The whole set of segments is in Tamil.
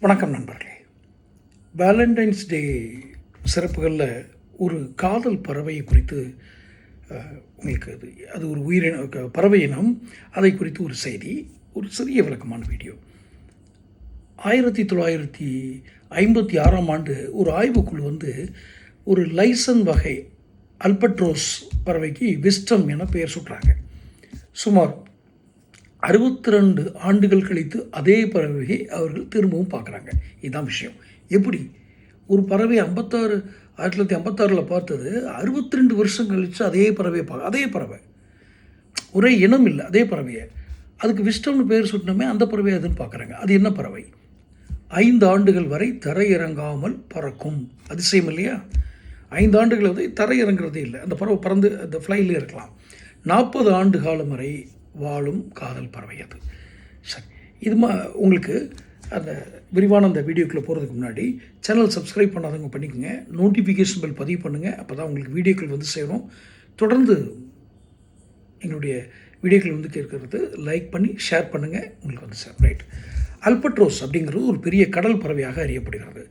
வணக்கம் நண்பர்களே. வேலண்டைன்ஸ் டே சிறப்புகளில் ஒரு காதல் பறவையை குறித்து உங்களுக்கு அது அது ஒரு உயிரின பறவை இனம். அதை குறித்து ஒரு செய்தி ஒரு சிறிய விளக்கமான வீடியோ. ஆயிரத்தி தொள்ளாயிரத்தி ஐம்பத்தி ஆறாம் ஆண்டு ஒரு ஆய்வுக்குழு வந்து ஒரு லைசன் வகை அல்பட்ரோஸ் பறவைக்கு விஸ்டம் என பெயர் சுட்டுறாங்க. சுமார் அறுபத்தி ரெண்டு ஆண்டுகள் கழித்து அதே பறவையை அவர்கள் திரும்பவும் பார்க்குறாங்க. இதுதான் விஷயம். எப்படி? ஒரு பறவை ஐம்பத்தாறு ஆயிரத்தி தொள்ளாயிரத்தி ஐம்பத்தாறில் பார்த்தது அறுபத்தி ரெண்டு வருஷம் கழித்து அதே பறவையை பார்க்க அதே பறவை. ஒரே இனம் இல்லை அதே பறவையை. அதுக்கு விஸ்டம்னு பேர் சுட்டினமே அந்த பறவை அதுன்னு பார்க்குறாங்க. அது என்ன பறவை? ஐந்து ஆண்டுகள் வரை தரையிறங்காமல் பறக்கும். அதிசயம் இல்லையா? ஐந்து ஆண்டுகள் வந்து தரையிறங்குறதே இல்லை. அந்த பறவை பறந்து அந்த ஃப்ளைலே இருக்கலாம். நாற்பது ஆண்டு காலம் வரை வாழும் காதல் பறவை அது. சரி இது மா உங்களுக்கு அந்த விரிவான அந்த வீடியோக்குள்ளே போகிறதுக்கு முன்னாடி சேனல் சப்ஸ்கிரைப் பண்ணாதவங்க பண்ணிக்கோங்க. நோட்டிஃபிகேஷன் பெல் பதிவு பண்ணுங்கள் அப்போ தான் உங்களுக்கு வீடியோக்கள் வந்து சேரும். தொடர்ந்து எங்களுடைய வீடியோக்கள் வந்து கேட்கறது லைக் பண்ணி ஷேர் பண்ணுங்கள் உங்களுக்கு வந்து சார் ரைட் அல்பட்ரோஸ் அப்படிங்கிறது ஒரு பெரிய கடல் பறவையாக அறியப்படுகிறது.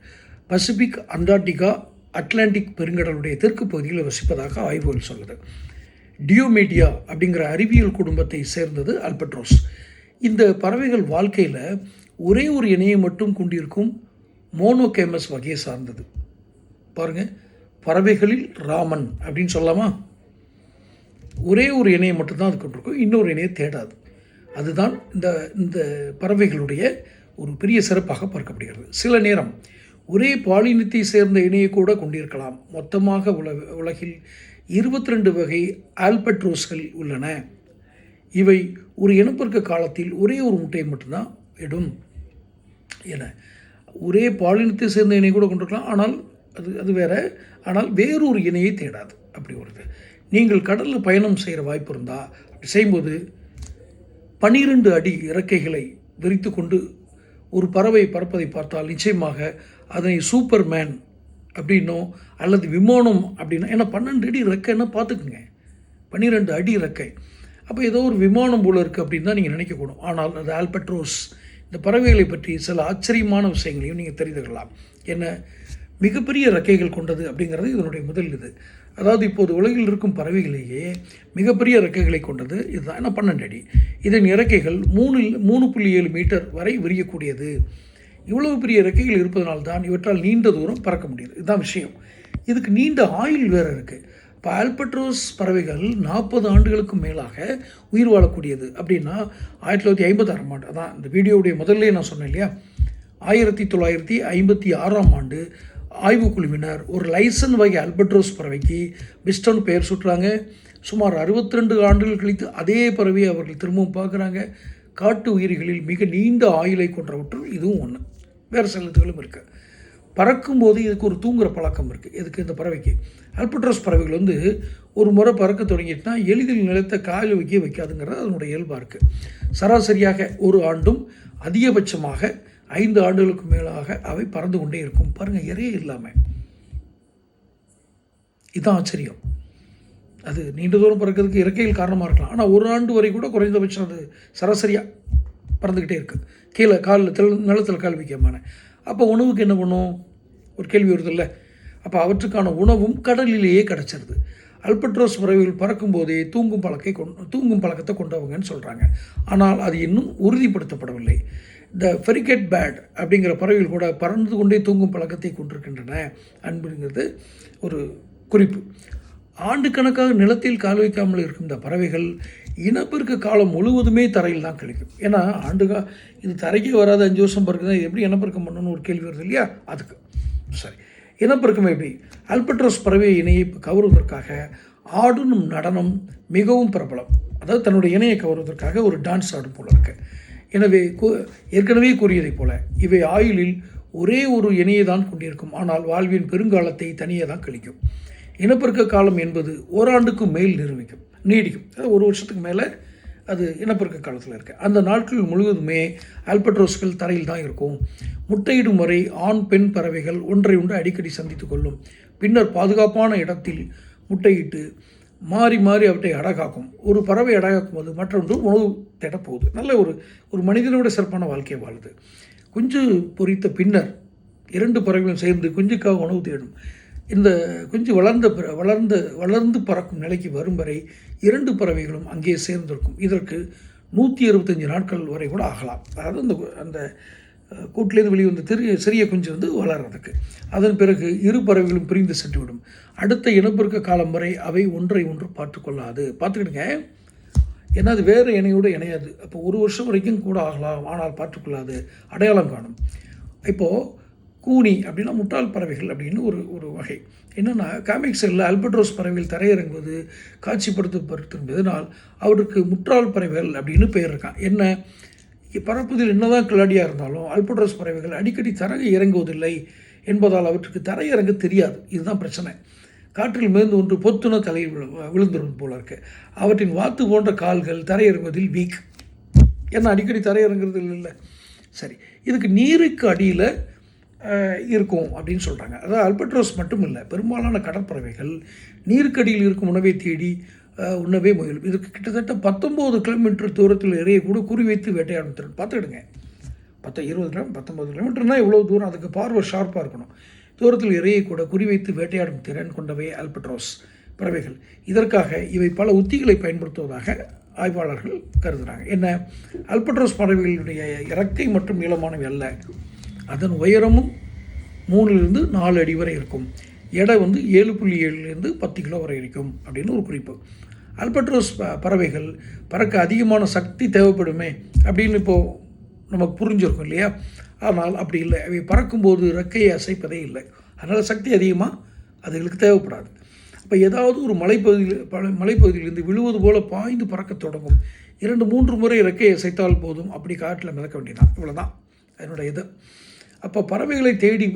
பசிபிக் அண்டார்டிகா அட்லாண்டிக் பெருங்கடலுடைய தெற்கு பகுதியில் வசிப்பதாக ஆய்வுகள் சொல்லுது. டியோமீடியா அப்படிங்கிற அறிவியல் குடும்பத்தை சேர்ந்தது அல்பட்ரோஸ் இந்த பறவைகள் வாழ்க்கையில் ஒரே ஒரு இணையை மட்டும் கொண்டிருக்கும் மோனோகேமஸ் வகையை சார்ந்தது. பாருங்கள் பறவைகளில் ராமன் அப்படின்னு சொல்லலாமா? ஒரே ஒரு இணையை மட்டும்தான் அது கொண்டிருக்கும் இன்னொரு இணையை தேடாது. அதுதான் இந்த இந்த பறவைகளுடைய ஒரு பெரிய சிறப்பாக பார்க்கப்படுகிறது. சில நேரம் ஒரே பாலினத்தை சேர்ந்த இணையை கூட கொண்டிருக்கலாம். மொத்தமாக உல உலகில் இருபத்தி ரெண்டு வகை ஆல்பட்ரோஸ்கள் உள்ளன. இவை ஒரு இனப்பெருக்க காலத்தில் ஒரே ஒரு முட்டையை மட்டும்தான் இடும் என. ஒரே பாலினத்தை சேர்ந்த இணை கூட கொண்டிருக்கலாம். ஆனால் அது அது வேற. ஆனால் வேறொரு இணையை தேடாது. அப்படி வருது. நீங்கள் கடலில் பயணம் செய்கிற வாய்ப்பு இருந்தால் செய்யும்போது பனிரெண்டு அடி இறக்கைகளை விரித்து கொண்டு ஒரு பறவை பறப்பதை பார்த்தால் நிச்சயமாக அதனை சூப்பர்மேன் அப்படின்னோ அல்லது விமானம் அப்படின்னா ஏன்னா பன்னெண்டு அடி ரெக்கைன்னா பார்த்துக்குங்க. பன்னிரெண்டு அடி ரெக்கை அப்போ ஏதோ ஒரு விமானம் போல இருக்குது அப்படின்னு தான் நீங்கள் நினைக்கக்கூடும் ஆனால் அது ஆல்பட்ரோஸ். இந்த பறவைகளை பற்றி சில ஆச்சரியமான விஷயங்களையும் நீங்கள் தெரிந்து கொள்ளலாம் என்ன மிகப்பெரிய ரெக்கைகள் கொண்டது அப்படிங்கிறது இதனுடைய முதல் இது. அதாவது இப்போது உலகில் இருக்கும் பறவைகளையே மிகப்பெரிய ரெக்கைகளை கொண்டது இதுதான். ஏன்னா பன்னெண்டு அடி. இதன் இறக்கைகள் மூணு மூணு புள்ளி ஏழு மீட்டர் வரை விரியக்கூடியது. இவ்வளவு பெரிய ரெக்கைகள் இருப்பதனால்தான் இவற்றால் நீண்ட தூரம் பறக்க முடியுது. இதுதான் விஷயம். இதுக்கு நீண்ட ஆயுள் வேறு இருக்குது இப்போ ஆல்பட்ரோஸ் பறவைகள் நாற்பது ஆண்டுகளுக்கு மேலாக உயிர் வாழக்கூடியது. அப்படின்னா ஆயிரத்தி தொள்ளாயிரத்தி ஐம்பத்தாறாம் ஆண்டு அதான் இந்த வீடியோவுடைய முதல்ல நான் சொன்னேன் இல்லையா? ஆயிரத்தி தொள்ளாயிரத்தி ஐம்பத்தி ஆறாம் ஆண்டு ஆய்வுக்குழுவினர் ஒரு லைசன் வகை அல்பட்ரோஸ் பறவைக்கு பிஸ்டன் பெயர் சுட்டுறாங்க. சுமார் 62 ஆண்டுகள் கழித்து அதே பறவையை அவர்கள் திரும்பவும் பார்க்குறாங்க. காட்டு உயிரிகளில் மிக நீண்ட ஆயுளை கொன்றவற்றுள் இதுவும் ஒன்று வேறு சிலத்துகளும் இருக்குது பறக்கும்போது இதுக்கு ஒரு தூங்குற பழக்கம் இருக்குது இதுக்கு இந்த பறவைக்கு? அல்பட்ரோஸ் பறவைகள் வந்து ஒரு முறை பறக்க தொடங்கிட்டுனா எளிதில் நிலத்தை காயில் வைக்க வைக்காதுங்கிறது அதனுடைய இயல்பாக இருக்குது சராசரியாக ஒரு ஆண்டும் அதிகபட்சமாக ஐந்து ஆண்டுகளுக்கு மேலாக அவை பறந்து கொண்டே இருக்கும். பாருங்கள் இறையே இல்லாமல் இதுதான் ஆச்சரியம். அது நீண்ட தூரம் பறக்கிறதுக்கு இறக்கையில் காரணமாக இருக்கலாம். ஆனால் ஒரு ஆண்டு வரை கூட குறைந்தபட்சம் அது சராசரியாக பறந்துக்கிட்டே இருக்குது கீழே காலில் தெல் நிலத்தில் கால் வைக்காம அப்போ உணவுக்கு என்ன பண்ணும்? ஒரு கேள்வி வருது இல்லை? அப்போ அவற்றுக்கான உணவும் கடலிலேயே கிடச்சிருது. அல்பட்ரோஸ் பறவைகள் பறக்கும்போதே தூங்கும் பழக்கை கொண்டு தூங்கும் பழக்கத்தை கொண்டவங்கன்னு சொல்கிறாங்க ஆனால் அது இன்னும் உறுதிப்படுத்தப்படவில்லை. த ஃபெரிகேட் பேட் அப்படிங்கிற பறவைகள் கூட பறந்து கொண்டே தூங்கும் பழக்கத்தை கொண்டிருக்கின்றன அன்புங்கிறது ஒரு குறிப்பு. ஆண்டு கணக்காக நிலத்தில் கால் வைக்காமல் இருக்கும் இந்த பறவைகள் இனப்பெருக்க காலம் முழுவதுமே தரையில் தான் கழிக்கும் ஏன்னா ஆண்டுகா இது தரைக்கே வராது அஞ்சு வருஷம் பிறகு இது எப்படி இனப்பெருக்கம் பண்ணணும்னு ஒரு கேள்வி வருது இல்லையா? அதுக்கு. சரி. இனப்பெருக்கம் எப்படி? அல்பட்ரோஸ் பறவை இணையை கவருவதற்காக ஆடும் நடனம் மிகவும் பிரபலம். அதாவது தன்னுடைய இணையை கவருவதற்காக ஒரு டான்ஸ் ஆடும் போல இருக்கு. எனவே ஏற்கனவே கூறியதைப் போல இவை ஆயுளில் ஒரே ஒரு இணையை தான் கொண்டிருக்கும். ஆனால் வாழ்வின் பெருங்காலத்தை தனியே தான் கழிக்கும். இனப்பெருக்க காலம் என்பது ஓராண்டுக்கு மேல் நிரூபிக்கும். நீடிக்கும். அதாவது ஒரு வருஷத்துக்கு மேலே அது இனப்பெருக்க காலத்தில் இருக்கு. அந்த நாட்கள் முழுவதுமே ஆல்பட்ரோஸ்கள் தரையில் தான் இருக்கும். முட்டையிடும் வரை ஆண் பெண் பறவைகள் ஒன்றை ஒன்று அடிக்கடி சந்தித்து கொள்ளும். பின்னர் பாதுகாப்பான இடத்தில் முட்டையிட்டு மாறி மாறி அவற்றை அடகாக்கும். ஒரு பறவை அடகாக்கும் போது மற்றொன்று உணவு தேட போகுது. நல்ல ஒரு ஒரு மனிதனோட சிறப்பான வாழ்க்கையை வாழுது. குஞ்சு பொரித்த பின்னர் இரண்டு பறவைகளும் சேர்ந்து குஞ்சுக்காக உணவு தேடும். இந்த குஞ்சு வளர்ந்த பிற வளர்ந்த வளர்ந்து பறக்கும் நிலைக்கு வரும் வரை இரண்டு பறவைகளும் அங்கே சேர்ந்திருக்கும். இதற்கு நூற்றி அறுபத்தஞ்சு நாட்கள் வரை கூட ஆகலாம். அதாவது அந்த அந்த கூட்டிலேருந்து வெளிவந்த திரு சிறிய குஞ்சு வந்து வளர்றதுக்கு. அதன் பிறகு இரு பறவைகளும் பிரிந்து சென்றுவிடும். அடுத்த இனப்பெருக்க காலம் வரை அவை ஒன்றை ஒன்று பார்த்துக்கொள்ளாது பார்த்துக்கிடுங்க. ஏன்னா அது வேறு இணையோடு இணையாது. அப்போ ஒரு வருஷம் வரைக்கும் கூட ஆகலாம். ஆனால் பார்த்துக்கொள்ளாது அடையாளம் காணும். இப்போது கூனி அப்படின்னா முட்டாள் பறவைகள் அப்படின்னு ஒரு ஒரு வகை. என்னென்னா காமிக்ஸில் அல்பட்ரோஸ் பறவைகள் தரையிறங்குவது காட்சிப்படுத்தப்படுத்துவதனால் அவருக்கு முற்றால் பறவைகள் அப்படின்னு பெயர் இருக்கான். என்ன? பறப்பதில் என்னதான் கிளாடியாக இருந்தாலும் அல்பட்ரோஸ் பறவைகள் அடிக்கடி தரங்க இறங்குவதில்லை என்பதால் அவற்றுக்கு தரையிறங்க தெரியாது. இதுதான் பிரச்சனை. காற்றில் மிதந்து ஒன்று பொத்துன தலையில் விழு- விழுந்துடும் போல இருக்கு. அவற்றின் வாத்து போன்ற கால்கள் தரையிறங்குவதில் வீக் ஏன்னா அடிக்கடி தரையிறங்குறது இல்லை சரி இதுக்கு நீருக்கு அடியில் இருக்கும் அப்படின்னு சொல்கிறாங்க அதாவது அல்பட்ரோஸ் மட்டும் இல்லை பெரும்பாலான கடற்பறவைகள் நீருக்கடியில் இருக்கும் உணவை தேடி உண்ணவே முயலும். இதுக்கு கிட்டத்தட்ட பத்தொம்போது கிலோமீட்டர் தூரத்தில் இறைய கூட குறிவைத்து வேட்டையாடும் திறன். பார்த்துக்கிடுங்க. பத்து இருபது கிலோ பத்தொம்பது கிலோமீட்டர்னால் இவ்வளோ தூரம்? அதுக்கு பார்வை ஷார்ப்பாக இருக்கணும். தூரத்தில் இறையை கூட குறிவைத்து வேட்டையாடும் திறன் கொண்டவை அல்பட்ரோஸ் பறவைகள். இதற்காக இவை பல உத்திகளை பயன்படுத்துவதாக ஆய்வாளர்கள் கருதுகிறாங்க என்ன? அல்பட்ரோஸ் பறவைகளுடைய இறக்கை மற்றும் நீளமானவை அல்ல. அதன் உயரமும் மூணுலேருந்து நாலு அடி வரை இருக்கும். எடை வந்து ஏழு புள்ளி ஏழுலேருந்து பத்து கிலோ வரை இருக்கும் அப்படின்னு ஒரு குறிப்பு. அல்பட்ரோஸ் ப- பறவைகள் பறக்க அதிகமான சக்தி தேவைப்படுமே அப்படின்னு இப்போது நமக்கு புரிஞ்சிருக்கும் இல்லையா? ஆனால் அப்படி இல்லை. அவை பறக்கும்போது ரெக்கையை அசைப்பதே இல்லை. அதனால் சக்தி அதிகமாக அதுகளுக்கு தேவைப்படாது. அப்போ ஏதாவது ஒரு மலைப்பகுதியில் பல மலைப்பகுதியிலிருந்து விழுவது போல் பாய்ந்து பறக்க தொடங்கும். இரண்டு மூன்று முறை ரெக்கையை அசைத்தால் போதும். அப்படி காட்டில் மிதக்க வேண்டியதான் இவ்வளோதான் அதனுடைய இது. அப்போ பறவைகளை தேடி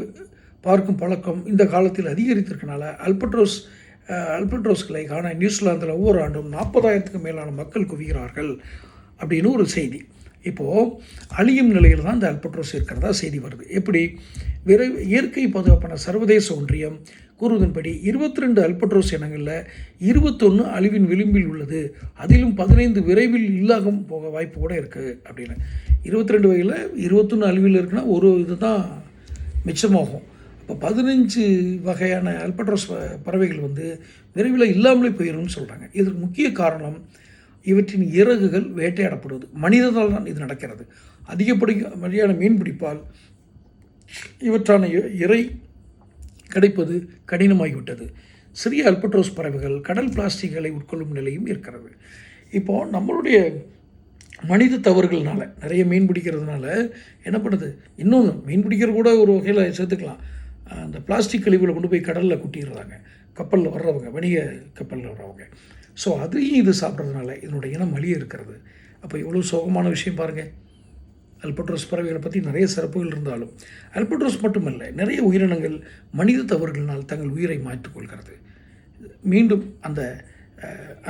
பார்க்கும் பழக்கம் இந்த காலத்தில் அதிகரித்திருக்கனால அல்பட்ரோஸ் அல்பட்ரோஸ்களை காண நியூசிலாந்தில் ஒவ்வொரு ஆண்டும் நாற்பதாயிரத்துக்கு மேலான மக்கள் குவிகிறார்கள் அப்படின்னு ஒரு செய்தி. இப்போது அழியும் நிலையில் தான் இந்த அல்பட்ரோஸ் இருக்கிறதா செய்தி வருது. எப்படி? விரை இயற்கை பாதுகாப்பான சர்வதேச ஒன்றியம் கூறுவதன்படி இருபத்தி ரெண்டு அல்பட்ரோஸ் இனங்களில் இருபத்தொன்று அழிவின் விளிம்பில் உள்ளது. அதிலும் பதினைந்து விரைவில் இல்லாமல் போக வாய்ப்பு கூட இருக்குது அப்படின்னு. இருபத்தி ரெண்டு வகையில் இருபத்தொன்று அழிவில் இருக்குன்னா ஒரு இது தான் மிச்சமாகும். அப்போ பதினஞ்சு வகையான அல்பட்ரோஸ் ப- பறவைகள் வந்து விரைவில் இல்லாமலே போயிடும்னு சொல்கிறாங்க இதற்கு முக்கிய காரணம் இவற்றின் இறகுகள் வேட்டையாடப்படுவது. மனிதனால் தான் இது நடக்கிறது. அதிகப்படி வழியான மீன் பிடிப்பால் இவற்றான இ- இறை கிடைப்பது கடினமாகிவிட்டது. சிறிய அல்பட்ரோஸ் பறவைகள் கடல் பிளாஸ்டிக்களை உட்கொள்ளும் நிலையும் இருக்கிறது. இப்போது நம்மளுடைய மனித தவறுகள்னால நிறைய மீன் பிடிக்கிறதுனால என்ன பண்ணுது? இன்னொன்று மீன் பிடிக்கிற கூட ஒரு வகையில் சேர்த்துக்கலாம். அந்த பிளாஸ்டிக் கழிவுகளை கொண்டு போய் கடலில் கொட்டிடுறாங்க. கப்பலில் வர்றவங்க வணிக கப்பலில் வர்றவங்க. ஸோ அதையும் இது சாப்பிட்றதுனால? இதனுடைய இனம் அழிய இருக்கிறது. அப்போ இவ்வளோ சோகமான விஷயம் பாருங்கள் அல்பட்ரோஸ் பறவைகளை பற்றி நிறைய சிறப்புகள் இருந்தாலும் அல்பட்ரோஸ் மட்டுமல்ல நிறைய உயிரினங்கள் மனித தவறுகளினால் தங்கள் உயிரை மாற்றிக்கொள்கிறது மீண்டும் அந்த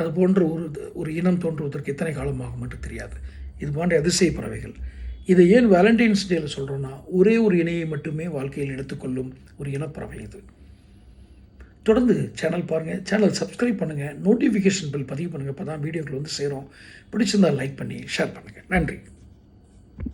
அது போன்ற ஒரு ஒரு இனம் தோன்றுவதற்கு எத்தனை காலமாகும் என்று தெரியாது. இது போன்ற அதிசய பறவைகள். இதை ஏன் வேலண்டைன்ஸ் டேல சொல்கிறோன்னா ஒரே ஒரு இணையை மட்டுமே வாழ்க்கையில் எடுத்துக்கொள்ளும் ஒரு இனப்பறவை இது. தொடர்ந்து சேனல் பாருங்கள் சேனல் சப்ஸ்கிரைப் பண்ணுங்கள் நோட்டிஃபிகேஷன் பில் பதிவு பண்ணுங்கள் அப்போ தான் வீடியோக்கள் வந்து சேரும். பிடிச்சிருந்தால் லைக் பண்ணி ஷேர் பண்ணுங்கள் நன்றி.